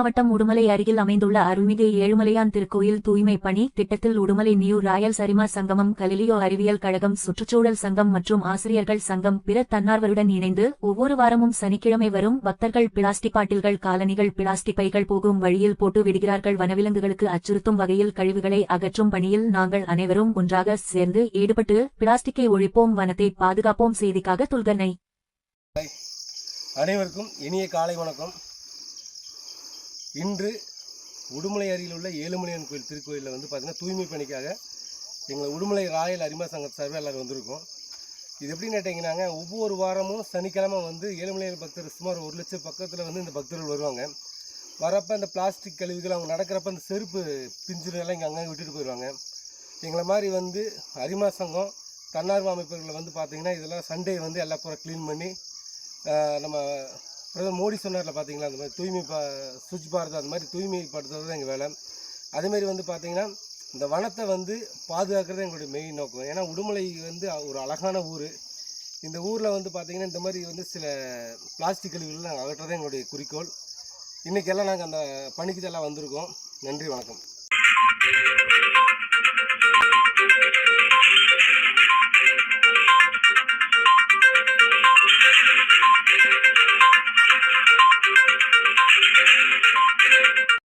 மாவட்டம் உடுமலை அருகில் அமைந்துள்ள அருள்மிகு ஏழுமலையான் திருக்கோயில் தூய்மை பணி திட்டத்தில் உடுமலை நியூ ராயல் சரிமா சங்கமம் கலிலியோ அறிவியல் கழகம் சுற்றுச்சூழல் சங்கம் மற்றும் ஆசிரியர்கள் சங்கம் பிற தன்னார்வருடன் இணைந்து ஒவ்வொரு வாரமும் சனிக்கிழமை வரும் பக்தர்கள் பிளாஸ்டிக் பாட்டில்கள் காலணிகள் பிளாஸ்டிக் பைகள் போகும் வழியில் போட்டு விடுகிறார்கள். வனவிலங்குகளுக்கு அச்சுறுத்தும் வகையில் கழிவுகளை அகற்றும் பணியில் நாங்கள் அனைவரும் ஒன்றாக சேர்ந்து ஈடுபட்டு பிளாஸ்டிக்கை ஒழிப்போம் வனத்தை பாதுகாப்போம். செய்திக்காக துல்கனை அனைவருக்கும் இனிய காலை வணக்கம். இன்று உடுமலை அருகில் உள்ள ஏழுமலையான் கோயில் திருக்கோயிலில் வந்து பார்த்திங்கன்னா தூய்மை பணிக்காக எங்களை உடுமலை ராயல் அரிமா சங்க சர்வேலர் வந்திருக்கோம். இது எப்படின்னு கேட்டிங்கன்னாங்க ஒவ்வொரு வாரமும் சனிக்கிழமை வந்து ஏழுமலையான் பக்தர் சுமார் ஒரு லட்சம் பக்கத்தில் வந்து இந்த பக்தர்கள் வருவாங்க. வரப்போ இந்த பிளாஸ்டிக் கழிவுகள் அவங்க நடக்கிறப்ப அந்த செருப்பு பிஞ்சுலாம் இங்கே அங்கங்கே விட்டுட்டு போயிடுவாங்க எங்களை மாதிரி வந்து அரிமா சங்கம் தன்னார்வ அமைப்புகளில் வந்து பார்த்திங்கன்னா இதெல்லாம் சண்டே வந்து எல்லா பூரா க்ளீன் பண்ணி நம்ம பிரதமர் மோடி சொன்னார்ல பார்த்தீங்களா அந்த மாதிரி தூய்மை பா சுவிட்ச் பாரத் அந்த மாதிரி தூய்மைப்படுத்துறது தான் எங்கள் வேலை. அதேமாரி வந்து பார்த்தீங்கன்னா இந்த வனத்தை வந்து பாதுகாக்கிறது எங்களுடைய மெயின் நோக்கம். ஏன்னா உடுமலை வந்து ஒரு அழகான ஊர். இந்த ஊரில் வந்து பார்த்திங்கன்னா இந்த மாதிரி வந்து சில பிளாஸ்டிக் கழிவுகள் நாங்கள் அகற்றுறதே எங்களுடைய குறிக்கோள். இன்றைக்கெல்லாம் நாங்கள் அந்த பணிக்கு எல்லாம் வந்திருக்கோம். நன்றி வணக்கம். Thank you.